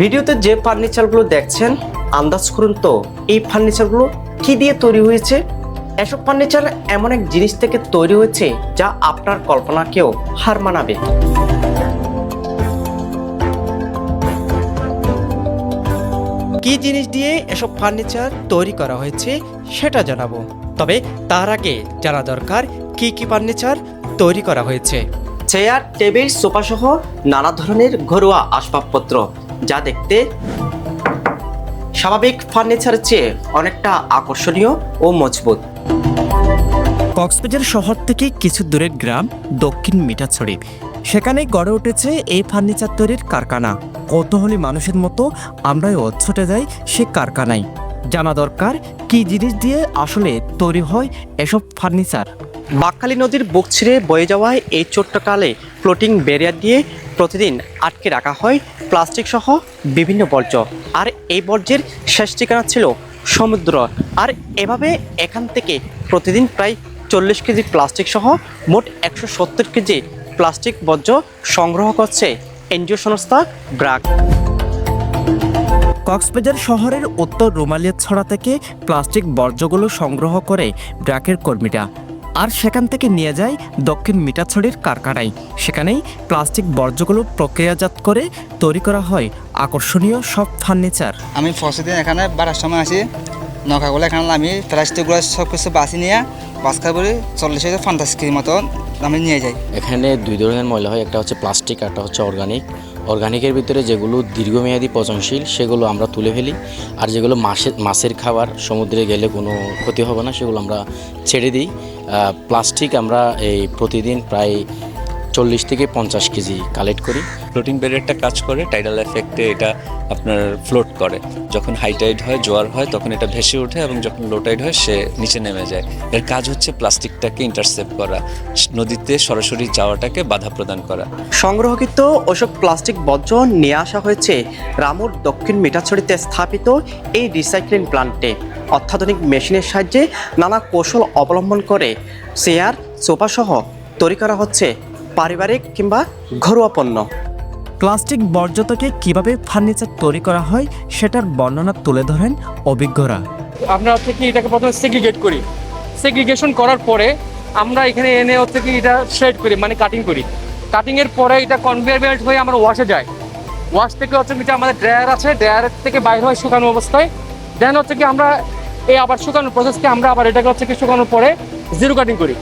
ভিডিওতে যে ফার্নিচারগুলো দেখছেন, আন্দাজ করুন তো, এই ফার্নিচারগুলো কি দিয়ে তৈরি হয়েছে? এসব ফার্নিচার এমন এক জিনিস থেকে তৈরি হয়েছে যা আপনার কল্পনাকেও হার মানাবে। কি জিনিস দিয়ে এসব ফার্নিচার তৈরি করা হয়েছে সেটা জানাব। তবে তার আগে জানা দরকার কি কি ফার্নিচার তৈরি করা হয়েছে। চেয়ার, টেবিল সোফা সহ নানা ধরনের ঘরোয়া আসবাবপত্র, যা দেখতে স্বাভাবিক ফার্নিচারের চেয়ে অনেকটা আকর্ষণীয় ও মজবুত। কক্সবাজার শহর থেকে কিছু দূরের গ্রাম দক্ষিণ মিঠাছড়ি সেখানে গড়ে উঠেছে এই ফার্নিচার তৈরির কারখানা। কৌতূহলী মানুষের মতো আমরাও ছুটে যাই সে কারখানায়। জানা দরকার কি জিনিস দিয়ে আসলে তৈরি হয় এসব ফার্নিচার। বাকখালী নদীর বুক ছিঁড়ে বয়ে যাওয়ায় এই চোট্টকালে ফ্লোটিং ব্যারিয়ার দিয়ে প্রতিদিন আটকে রাখা হয় প্লাস্টিক সহ বিভিন্ন বর্জ্য। আর এই বর্জ্যের শেষ ঠিকানা ছিল সমুদ্র। আর এভাবে এখান থেকে প্রতিদিন প্রায় চল্লিশ কেজি প্লাস্টিক সহ মোট একশো সত্তর কেজি প্লাস্টিক বর্জ্য সংগ্রহ করছে এনজিও সংস্থা ব্রাক। কক্সবাজার শহরের উত্তর রুমালিয়াছড়া থেকে প্লাস্টিক বর্জ্যগুলো সংগ্রহ করে ব্র্যাকের কর্মীরা। আর সেখান থেকে নিয়ে যায় দক্ষিণ মিঠাছড়ির কারখানায়। সেখানেই প্লাস্টিক বর্জ্যগুলো প্রক্রিয়াজাত করে তৈরি করা হয় আকর্ষণীয় সব ফার্নিচার। আমি ফসদিন এখানে বাড়ার সময় আসি নৌকাগুলো এখানে আমি প্লাস্টিকগুলো সব কিছু বাছি নিয়ে বাসকা করে চল্লিশ হাজার পঞ্চাশ কেজি মতো আমি নিয়ে যাই। এখানে দুই ধরনের ময়লা হয় একটা হচ্ছে প্লাস্টিক একটা হচ্ছে অর্গানিক। অর্গানিকের ভিতরে যেগুলো দীর্ঘমেয়াদী পচনশীল সেগুলো আমরা তুলে ফেলি। আর যেগুলো মাছের মাছের খাবার সমুদ্রে গেলে কোনো ক্ষতি হবে না সেগুলো আমরা ছেড়ে দিই। প্লাস্টিক আমরা এই প্রতিদিন প্রায় চল্লিশ থেকে পঞ্চাশ কেজি কালেক্ট করি। ফ্লোটিং ব্যারিয়ারটা কাজ করে টাইডাল এফেক্টে এটা আপনার ফ্লোট করে। যখন হাই টাইড হয় জোয়ার হয় তখন এটা ভেসে ওঠে এবং যখন লো টাইড হয় সে নিচে নেমে যায়। এর কাজ হচ্ছে প্লাস্টিকটাকে ইন্টারসেপ্ট করা নদীতে সরাসরি যাওয়াটাকে বাধা প্রদান করা। সংগ্রহকৃত ওসব প্লাস্টিক বর্জ্য নিয়ে আসা হয়েছে রামুর দক্ষিণ মিঠাছড়িতে স্থাপিত এই রিসাইক্লিং প্ল্যান্টে অত্যাধুনিক মেশিনের সাহায্যে নানা কৌশল অবলম্বন করে চেয়ার সোফা সহ তৈরি করা হচ্ছে। পারিবারিক কিংবা ঘরোয়া পণ্য। প্লাস্টিক বর্জ্য থেকে কীভাবে ফার্নিচার তৈরি করা হয় সেটার বর্ণনা তুলে ধরেন অভিজ্ঞরা। আমরা হচ্ছে কি এটাকে প্রথমে সেগ্রিগেট করি। সেগ্রিগেশন করার পরে আমরা এখানে এনে হচ্ছে কি এটা শেড করি মানে কাটিং করি। কাটিং এর পরে এটা কনভেয়ার বেল্ট হয়ে আমরা ওয়াশে যায় ওয়াশ থেকে হচ্ছে কি আমাদের ড্রায়ার আছে ড্রায়ার থেকে বাইরে হয় শুকানো অবস্থায়। দেন হচ্ছে কি আমরা এই আবার শুকানোর প্রসেসকে আমরা আবার এটাকে হচ্ছে কি শুকানোর পরে জিরো কাটিং করি।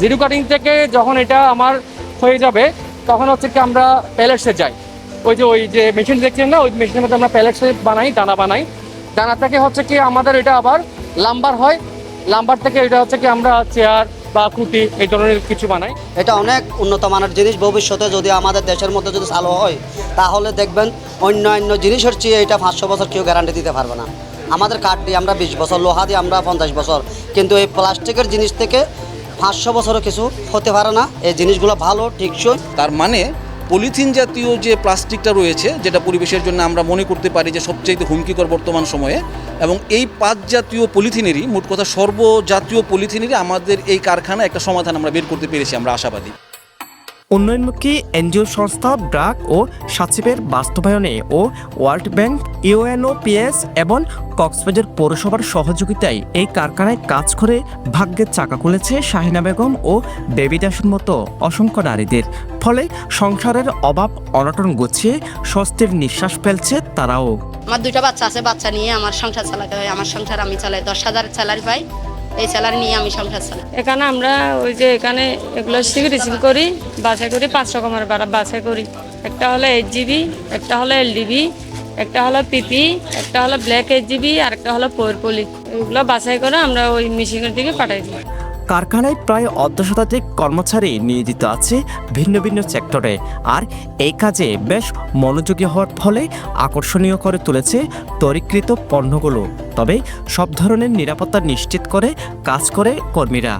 জিরো কাটিং থেকে যখন এটা আমার হয়ে যাবে, তখন হচ্ছে কি আমরা প্যালেটসে যাই। ওই যে ওই যে মেশিন দেখছেন না? ওই মেশিনের মধ্যে আমরা প্যালেটসে বানাই, দানা বানাই। দানা থেকে হচ্ছে কি আমাদের এটা আবার লাম্বার হয়। লাম্বার থেকে এটা হচ্ছে কি আমরা চেয়ার বা কুটি এই ধরনের কিছু বানাই। এটা অনেক উন্নত মানের জিনিস ভবিষ্যতে যদি আমাদের দেশের মধ্যে যদি চালু হয়, তাহলে দেখবেন অন্য অন্য জিনিসের চেয়ে এটা পাঁচশো বছর কেউ গ্যারান্টি দিতে পারবে না। আমাদের কাঠ দিয়ে আমরা বিশ বছর, লোহা দিয়ে আমরা পঞ্চাশ বছর। কিন্তু এই প্লাস্টিকের জিনিস থেকে পাঁচশো বছরও কিছু হতে পারে না। এই জিনিসগুলো ভালো, টিকসই। তার মানে পলিথিন জাতীয় যে প্লাস্টিকটা রয়েছে, যেটা পরিবেশের জন্য আমরা মনে করতে পারি যে সবচেয়ে হুমকিকর বর্তমান সময়ে, এবং এই পাঁচ জাতীয় পলিথিনেরই, মোট কথা সর্বজাতীয় পলিথিনেরই আমাদের এই কারখানা একটা সমাধান আমরা বের করতে পেরেছি, আমরা আশাবাদী। উন্নয়নমুখী এনজিও সংস্থা ব্রাক ও সাচিবের বাস্তবায়নে ও ওয়ার্ল্ড ব্যাংক, ইউএনওপিএস এবং কক্সবাজার পৌরসভার সহযোগিতায় এই কারখানায় কাজ করে ভাগ্যের চাকা খুলেছে শাহিনা বেগম ও বেবি দাসের মতো অসংখ্য নারীদের। ফলে সংসারের অভাব, অনটন গুছিয়ে স্বস্তির নিঃশ্বাস ফেলছে তারাও। আমার দুইটা বাচ্চা আছে, বাচ্চা নিয়ে আমার সংসার চালাতে হয়। আমার সংসার আমি চালাই, দশ হাজার স্যালারি পাই। এই স্যালারি নিয়ে আমি সংসার চালাই। এখানে আমরা ওই যে এখানে এগুলো রিসিভ করি, বাছাই করি, পাঁচ রকমের বাড়া বাছাই করি। একটা হলো এইট জিবি একটা হলো এলডিবি একটা হলো পিপি একটা হলো ব্ল্যাক এইট জিবি আর একটা হলো পোয়ার পলি এগুলো বাছাই করে আমরা ওই মেশিনের দিকে পাঠাই দিই। কারখানায় প্রায় অর্ধ শতাধিক কর্মচারী নিয়োজিত আছে ভিন্ন ভিন্ন সেক্টরে। আর এই কাজে বেশ মনোযোগী হওয়ার ফলে আকর্ষণীয় করে তুলেছে তরিকৃত পণ্যগুলো। তবে সব ধরনের নিরাপত্তা নিশ্চিত করে কাজ করে কর্মীরা।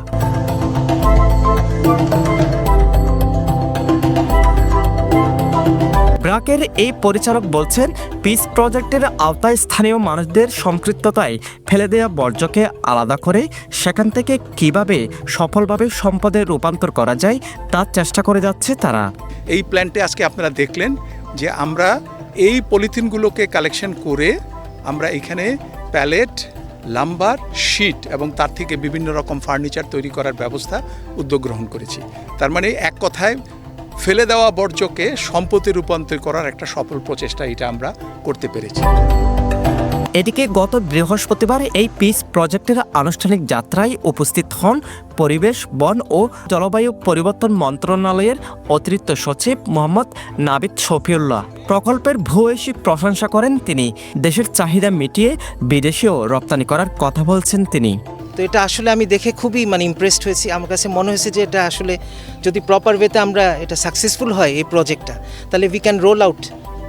ব্রাকের এই পরিচালক বলছেন, পিস প্রজেক্টের আওতায় স্থানীয় মানুষদের সম্পৃক্ততায় ফেলে দেওয়া বর্জ্যকে আলাদা করে সেখান থেকে কীভাবে সফলভাবে সম্পদে রূপান্তর করা যায় তার চেষ্টা করে যাচ্ছে তারা। এই প্ল্যান্টে আজকে আপনারা দেখলেন যে আমরা এই পলিথিনগুলোকে কালেকশন করে আমরা এখানে প্যালেট লাম্বার শিট এবং তার থেকে বিভিন্ন রকম ফার্নিচার তৈরি করার ব্যবস্থা উদ্যোগ গ্রহণ করেছি। তার মানে এক কথায় ফেলে দেওয়া বর্জ্যকে সম্পত্তি রূপান্তর করার একটা সফল প্রচেষ্টা এটা আমরা করতে পেরেছি। এদিকে গত বৃহস্পতিবার এই পিস প্রজেক্টের আনুষ্ঠানিক যাত্রায় উপস্থিত হন পরিবেশ, বন ও জলবায়ু পরিবর্তন মন্ত্রণালয়ের অতিরিক্ত সচিব মোহাম্মদ নাবিদ শফিউল্লাহ। প্রকল্পের ভূয়সী প্রশংসা করেন তিনি। দেশের চাহিদা মিটিয়ে বিদেশেও রপ্তানি করার কথা বলছেন তিনি। তো এটা আসলে আমি দেখে খুবই মানে ইমপ্রেসড হয়েছি। আমার কাছে মনে হয়েছে যে এটা আসলে যদি প্রপার ওয়েতে আমরা এটা সাকসেসফুল হয় এই প্রজেক্টটা তাহলে we can roll out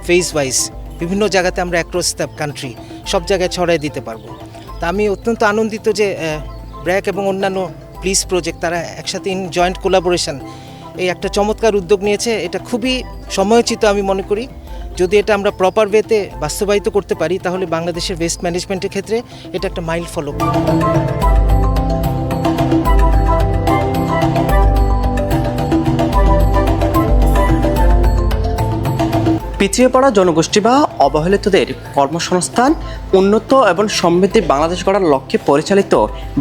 phase wise বিভিন্ন জায়গাতে আমরা অ্যাক্রস দ্য কান্ট্রি সব জায়গায় ছড়াই দিতে পারব। তা আমি অত্যন্ত আনন্দিত যে ব্র্যাক এবং অন্যান্য প্লিজ প্রজেক্ট তারা একসাথে ইন জয়েন্ট কোলাবোরেশন এই একটা চমৎকার উদ্যোগ নিয়েছে। এটা খুবই সময়োচিত আমি মনে করি। যদি এটা আমরা প্রপার ওয়েতে বাস্তবায়িত করতে পারি, তাহলে বাংলাদেশের ওয়েস্ট ম্যানেজমেন্টের ক্ষেত্রে এটা একটা মাইল ফলো পিছিয়ে পড়া জনগোষ্ঠী বা অবহেলিতদের কর্মসংস্থান, উন্নত এবং সমৃদ্ধি বাংলাদেশ গড়ার লক্ষ্যে পরিচালিত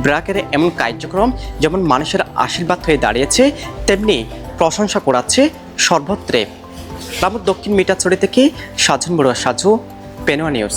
ব্র্যাকের এমন কার্যক্রম যেমন মানুষের আশীর্বাদ হয়ে দাঁড়িয়েছে, তেমনি প্রশংসা করাচ্ছে সর্বত্রে। রামুর দক্ষিণ মিটাছড়ি থেকে সাজন বড়ুয়া সাজু পেনোয়া নিউজ।